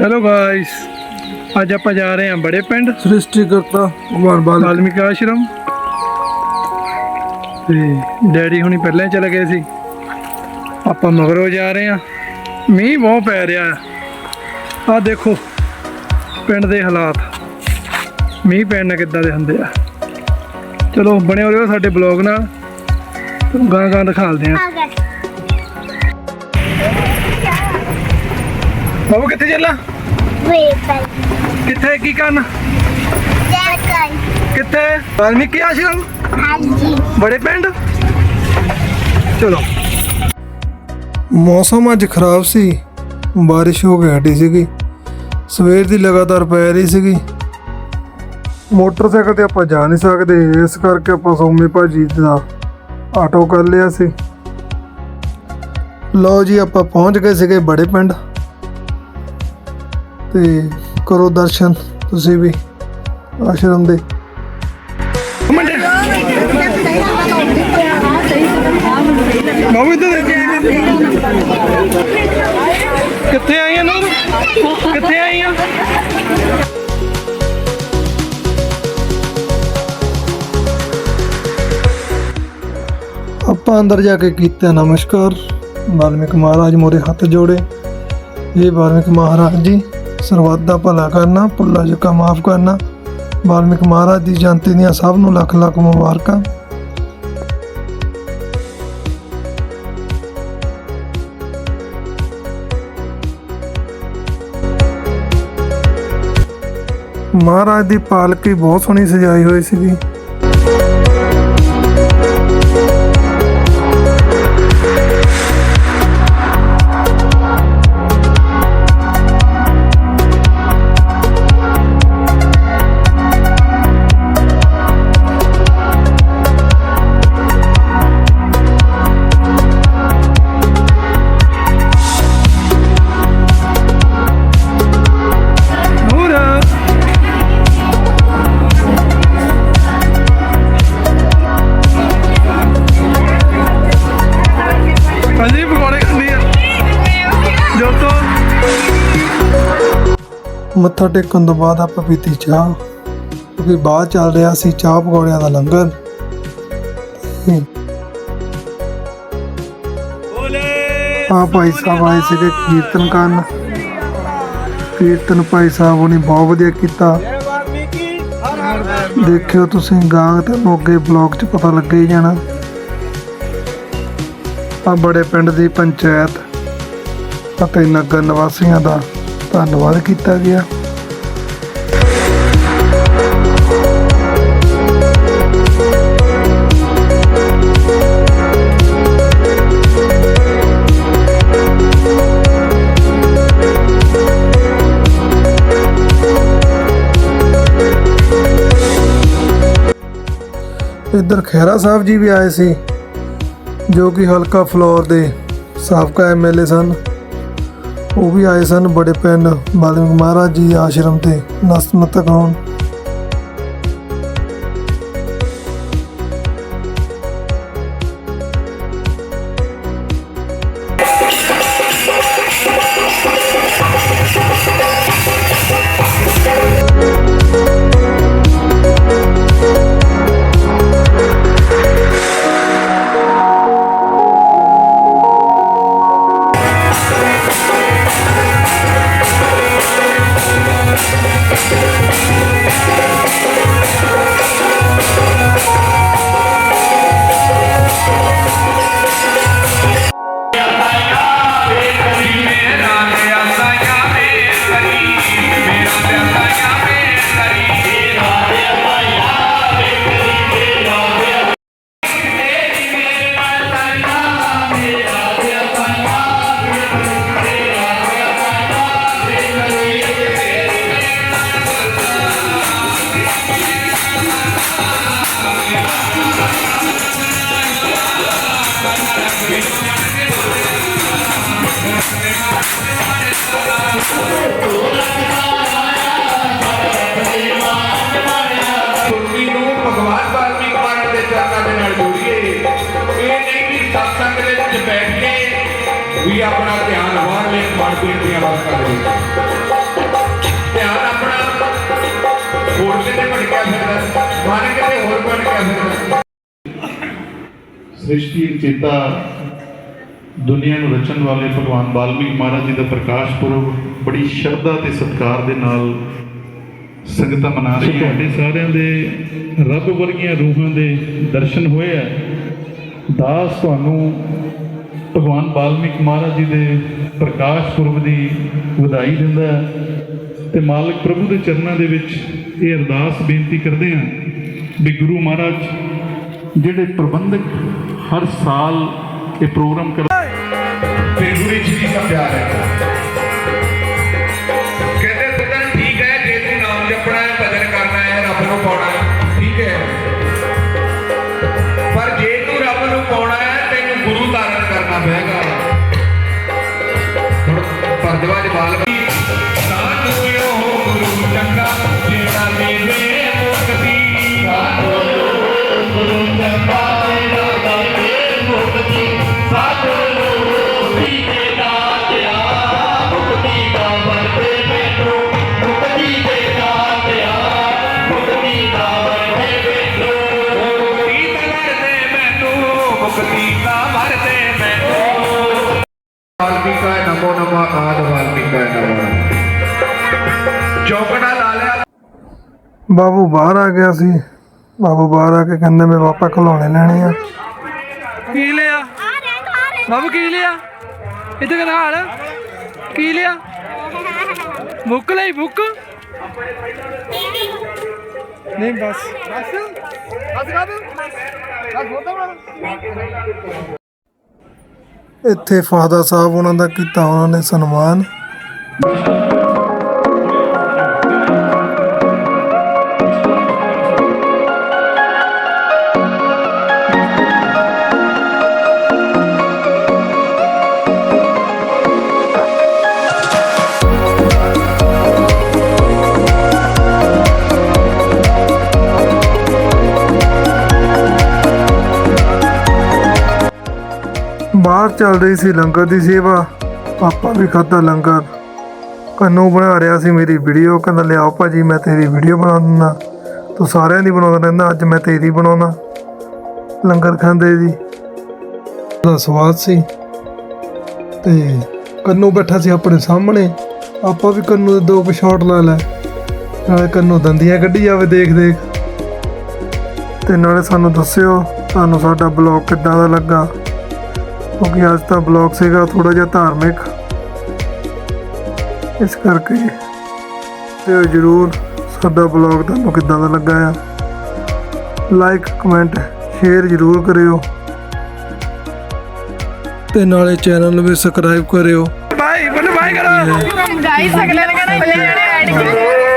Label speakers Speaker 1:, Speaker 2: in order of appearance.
Speaker 1: Hello guys ਅੱਜ ਆਪਾਂ ਜਾ ਰਹੇ ਹਾਂ ਬੜੇ ਪਿੰਡ।
Speaker 2: ਸ੍ਰਿਸ਼ਟੀਕਰਤਾ ਭਗਵਾਨ ਬਾਲ
Speaker 1: ਵਾਲਮੀਕੀ ਆਸ਼ਰਮ। ਤੇ ਡੈਡੀ ਹੁਣੀ ਪਹਿਲਾਂ ਹੀ ਚਲੇ ਗਏ ਸੀ। ਆਪਾਂ ਮਗਰੋਂ ਜਾ ਰਹੇ ਹਾਂ। ਮੀਂਹ ਬਹੁਤ ਪੈ ਰਿਹਾ ਆ ਆਹ ਦੇਖੋ ਪਿੰਡ ਦੇ ਹਾਲਾਤ। ਮੀਂਹ ਪੈਣ ਨਾਲ ਕਿੱਦਾਂ ਦੇ ਹੁੰਦੇ ਆ। ਚਲੋ ਬਣੇ ਹੋ ਰਹੋ ਸਾਡੇ ਬਲੌਗ ਨਾਲ। ਗਾਂ ਗਾਂ ਦਿਖਾਲਦੇ ਆ ਬਾਬੂ ਕਿੱਥੇ ਚੱਲਾਂ?
Speaker 3: Wait,
Speaker 1: ਕਿੱਥੇ? ਕੀ ਕਰਨ?
Speaker 3: second.
Speaker 1: ਕਿੱਥੇ? ਵਾਲਮੀਕੀ ਆਸ਼ਰਮ?
Speaker 3: Haji.
Speaker 1: ਬੜੇ ਪਿੰਡ? ਚਲੋ।
Speaker 2: ਮੌਸਮ ਅੱਜ ਖਰਾਬ ਸੀ। ਬਾਰਿਸ਼ ਹੋ ਕੇ ਹਟੀ ਸੀਗੀ। ਸਵੇਰ ਦੀ ਲਗਾਤਾਰ ਪੈ ਰਹੀ ਸੀਗੀ। ਮੋਟਰਸਾਈਕਲ ਤੇ ਆਪਾਂ ਜਾ ਨਹੀਂ ਸਕਦੇ। ਇਸ ਕਰਕੇ ਆਪਾਂ ਸੌਮੇ ਭਾਜੀ ਦਾ ਆਟੋ ਕਰ ਲਿਆ ਸੀ। ਲਓ ਜੀ ਆਪਾਂ ਪਹੁੰਚ ਗਏ ਸੀਗੇ ਬੜੇ ਪਿੰਡ। ਤੇ ਕਰੋ ਦਰਸ਼ਨ ਤੁਸੀਂ ਵੀ ਆਸ਼ਰਮ ਦੇ।
Speaker 1: ਕਿੱਥੇ ਆਈਆਂ ਨੂਰ ਕਿੱਥੇ ਆਈਆਂ
Speaker 2: ਆਪਾਂ ਅੰਦਰ ਜਾ ਕੇ ਕੀਤਾ ਨਮਸਕਾਰ। ਵਾਲਮੀਕ ਮਹਾਰਾਜ ਮੋਰੇ ਹੱਥ ਜੋੜੇ। ਇਹ ਵਾਲਮੀਕ ਮਹਾਰਾਜ ਜੀ। ਸਰਬੱਤ ਦਾ ਭਲਾ ਕਰਨਾ, ਭੁੱਲਾ ਚੁੱਕਾ ਮਾਫ ਕਰਨਾ। ਵਾਲਮੀਕ ਮਹਾਰਾਜ ਦੀ ਜਯੰਤੀ ਦੀਆਂ ਸਭ ਨੂੰ ਲੱਖ ਲੱਖ ਮੁਬਾਰਕਾਂ। ਮਹਾਰਾਜ ਦੀ ਪਾਲਕੀ ਬਹੁਤ ਸੋਹਣੀ ਸਜਾਈ ਹੋਈ ਸੀਗੀ। ਮੱਥਾ ਟੇਕਣ ਤੋਂ ਬਾਅਦ ਆਪਾਂ ਪੀਤੀ ਚਾਹ। ਕਿਉਂਕਿ ਬਾਅਦ ਚੱਲ ਰਿਹਾ ਸੀ ਚਾਹ ਪਕੌੜਿਆਂ ਦਾ ਲੰਗਰ। ਆ ਭਾਈ ਸਾਹਿਬ ਆਏ ਸੀਗੇ ਕੀਰਤਨ ਕਰਨ। ਕੀਰਤਨ ਭਾਈ ਸਾਹਿਬ ਉਹਨੇ ਬਹੁਤ ਵਧੀਆ ਕੀਤਾ। ਦੇਖਿਓ ਤੁਸੀਂ ਗਾਂਗ ਤੇ ਅੱਗੇ ਬਲੌਗ 'ਚ ਪਤਾ ਲੱਗੇ ਹੀ ਜਾਣਾ। ਆ ਬੜੇ ਪਿੰਡ ਦੀ ਪੰਚਾਇਤ ਅਤੇ ਨਗਰ ਨਿਵਾਸੀਆਂ ਦਾ। ਧੰਨਵਾਦ ਕੀਤਾ ਗਿਆ। ਇੱਧਰ ਖਹਿਰਾ ਸਾਹਿਬ ਜੀ ਵੀ ਆਏ ਸੀ, ਜੋ ਕਿ ਹਲਕਾ ਫਲੋਰ ਦੇ ਸਾਬਕਾ ਐਮਐਲਏ ਸਨ। ਉਹ ਵੀ ਆਏ ਸਨ ਬੜੇ ਪਿੰਡ। ਬਾਲਮੀਕ ਮਹਾਰਾਜ ਜੀ ਆਸ਼ਰਮ ਤੇ ਨਸਮਤਕ ਹੋਣ।
Speaker 4: ਵੀ ਆਪਣਾ ਧਿਆਨ ਬਾਹਰ ਲੈ ਖਾਣ ਪੀਣ ਦੀਆਂ ਵਸਤਾਂ ਦੇ ਧਿਆਨ ਆਪਣਾ ਹੋਰ ਕਿਤੇ ਭਟਕਿਆ ਫਿਰਦਾ ਮਨ ਕਿਤੇ ਹੋਰ ਭਟਕਿਆ ਫਿਰਦਾ
Speaker 5: ਸ੍ਰਿਸ਼ਟੀ ਚੇਤਾ ਦੁਨੀਆ ਨੂੰ ਰਚਣ ਵਾਲੇ ਭਗਵਾਨ ਵਾਲਮੀਕ ਮਹਾਰਾਜ ਜੀ ਦਾ ਪ੍ਰਕਾਸ਼ ਪੁਰਬ ਬੜੀ ਸ਼ਰਧਾ ਤੇ ਸਤਿਕਾਰ ਦੇ ਨਾਲ ਸੰਗਤਾਂ ਮਨਾ ਰਹੀਆਂ ਤੁਹਾਡੇ ਸਾਰਿਆਂ ਦੇ ਰੱਬ ਵਰਗੀਆਂ ਰੂਹਾਂ ਦੇ ਦਰਸ਼ਨ ਹੋਏ ਆ। ਦਾਸ ਤੁਹਾਨੂੰ ਭਗਵਾਨ ਵਾਲਮੀਕ ਮਹਾਰਾਜ ਜੀ ਦੇ ਪ੍ਰਕਾਸ਼ ਪੁਰਬ ਦੀ ਵਧਾਈ ਦਿੰਦਾ ਹੈ ਤੇ ਮਾਲਕ ਪ੍ਰਭੂ ਦੇ ਚਰਨਾਂ ਦੇ ਵਿੱਚ ਇਹ ਅਰਦਾਸ ਬੇਨਤੀ ਕਰਦੇ ਹਾਂ ਵੀ ਗੁਰੂ ਮਹਾਰਾਜ ਜਿਹੜੇ ਪ੍ਰਬੰਧਕ ਹਰ ਸਾਲ ਇਹ ਪ੍ਰੋਗਰਾਮ ਕਰ
Speaker 4: ਤੇ ਗੁਰੂ ਦਾ ਪਿਆਰ ਹੈ। ਕਹਿੰਦੇ ਸੱਜਣ ਠੀਕ ਹੈ, ਜੇ ਤੂੰ ਨਾਮ ਜਪਣਾ ਹੈ, ਭਜਨ ਕਰਨਾ ਹੈ, ਰੱਬ ਨੂੰ ਪਾਉਣਾ ਹੈ, ਠੀਕ ਹੈ। ਪਰ ਜੇ ਤੂੰ ਰੱਬ ਨੂੰ ਪਾਉਣਾ ਹੈ, ਤੈਨੂੰ ਗੁਰੂ ਧਾਰਨ ਕਰਨਾ ਪਏਗਾ। ਹੁਣ ਭਰਦਵਾਜ ਬਾਲਕੀ ਸਾਨੂੰ ਮੁਕਤੀ ਦਾ ਵਰਦੇ ਮੈਨੂੰ ਵਾਲਮੀਕਾय ਨਮੋ ਨਮः ਆਦ ਵਾਲਮੀਕਾय ਨਮੋ ਚੌਕੜਾ ਲਾ ਲਿਆ।
Speaker 2: ਬਾਬੂ ਬਾਹਰ ਆ ਗਿਆ ਸੀ। ਬਾਬੂ ਬਾਹਰ ਆ ਕੇ ਕਹਿੰਦਾ ਮੇਰੇ ਪਾਪਾ ਖਿਡੌਣੇ ਲੈਣੇ ਆ।
Speaker 1: ਕੀ ਲਿਆ? ਬਾਬੂ ਕੀ ਲਿਆ? ਇੱਥੇ ਕਿਹਦਾ ਹਾਲ। ਕੀ ਲਿਆ? ਬੁੱਕ ਲਈ ਬੁੱਕ? ਨਹੀਂ ਬਸ ਬਸ।
Speaker 2: ਇੱਥੇ ਫਾਦਰ ਸਾਹਿਬ ਉਹਨਾਂ ਦਾ ਕੀਤਾ ਉਹਨਾਂ ਨੇ ਸਨਮਾਨ। ਬਾਹਰ ਚੱਲ ਰਹੀ ਸੀ ਲੰਗਰ ਦੀ ਸੇਵਾ। ਪਾਪਾ ਵੀ ਖਾਦਾ ਲੰਗਰ। ਕੰਨੂ ਬਣਾ ਰਿਹਾ ਸੀ ਮੇਰੀ ਵੀਡੀਓ ਕਹਿੰਦਾ, ਲਿਆਓ ਭਾਜੀ, ਮੈਂ ਤੇਰੀ ਵੀਡੀਓ ਬਣਾ ਦਿੰਦਾ। ਤੂੰ ਸਾਰਿਆਂ ਦੀ ਬਣਾਉਂਦਾ ਰਹਿੰਦਾ, ਅੱਜ ਮੈਂ ਤੇਰੀ ਬਣਾਉਣਾ ਲੰਗਰ ਖਾਂਦੇ ਜੀ। ਦਾ ਸਵਾਦ ਸੀ। ਤੇ ਕੰਨੂ ਬੈਠਾ ਸੀ ਆਪਣੇ ਸਾਹਮਣੇ। ਆਪਾਂ ਵੀ ਕੰਨੂ ਦੇ ਦੋ ਕੁ ਸ਼ਾਟ ਲਾ ਲੈ। ਨਾਲੇ ਕੰਨੂ ਦੰਦੀਆਂ ਕੱਢੀ ਜਾਵੇ ਦੇਖ ਦੇਖ। ਤੇ ਨਾਲੇ ਸਾਨੂੰ ਦੱਸਿਓ, ਤੁਹਾਨੂੰ ਸਾਡਾ ਬਲੌਗ ਕਿੱਦਾਂ ਦਾ ਲੱਗਾ। ਕਿਉਂਕਿ ਅੱਜ ਦਾ ਬਲੌਗ ਸੀਗਾ ਥੋੜਾ ਜਿਹਾ ਧਾਰਮਿਕ। ਇਸ ਕਰਕੇ ਤੇ ਜਰੂਰ ਸਾਡਾ ਬਲੌਗ ਤੁਹਾਨੂੰ ਕਿੱਦਾਂ ਦਾ ਲੱਗਾ ਆ। ਲਾਈਕ ਕਮੈਂਟ ਸ਼ੇਅਰ ਜਰੂਰ ਕਰਿਓ। ਤੇ ਨਾਲੇ ਚੈਨਲ ਨੂੰ ਵੀ ਸਬਸਕ੍ਰਾਈਬ ਕਰਿਓ।
Speaker 1: ਬਾਈ ਬੋਲੇ ਬਾਈ ਕਰੋ।
Speaker 6: ਗਾਈਸ ਅਗਲੇ ਨੇ ਕਹਿਣਾ ਬੱਲੇ ਜਿਹੜੇ ਐਡ ਕੀਤੇ